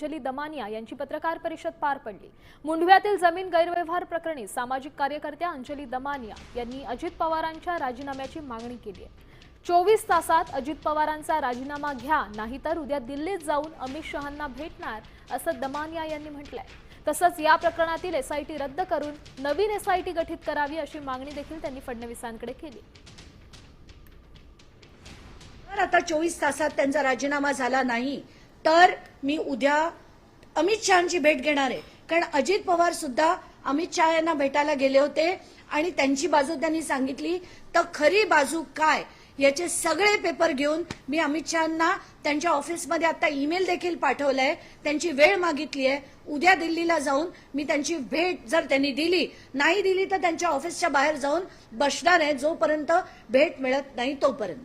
अंजली दमानिया यांची पत्रकार परिषद पार पडली. मुंढव्यातील जमीन गैरव्यवहार प्रकरणी सामाजिक कार्यकर्त्या अंजली दमानिया यांनी अजित पवारांच्या राजीनाम्याची मागणी केली आहे. चोवीस तासात अजित पवारांचा राजीनामा घ्या नाहीतर उद्या दिल्लीत जाऊन अमित शहांना भेटणार असं दमानिया यांनी म्हटलंय. तसंच या प्रकरणातील एसआयटी रद्द करून नवीन एसआयटी गठीत करावी अशी मागणी देखील त्यांनी फडणवीसांकडे केली. तर आता चोवीस तासात त्यांचा राजीनामा झाला नाही. तर मी उद्या अमित शहाची भेट घेणार आहे. कारण अजित पवार सुद्धा अमित शहा यांना भेटायला गेले होते आणि त्यांची बाजू त्यांनी सांगितली तर खरी बाजू काय? याचे सगळे पेपर घेऊन मी अमित शहाना त्यांच्या ऑफिसमध्ये आता ईमेल देखील पाठवलाय. त्यांची वेळ मागितली आहे. उद्या दिल्लीला जाऊन मी त्यांची भेट जर त्यांनी दिली नाही दिली तर त्यांच्या ऑफिसच्या बाहेर जाऊन बसणार आहे जोपर्यंत भेट मिळत नाही तोपर्यंत.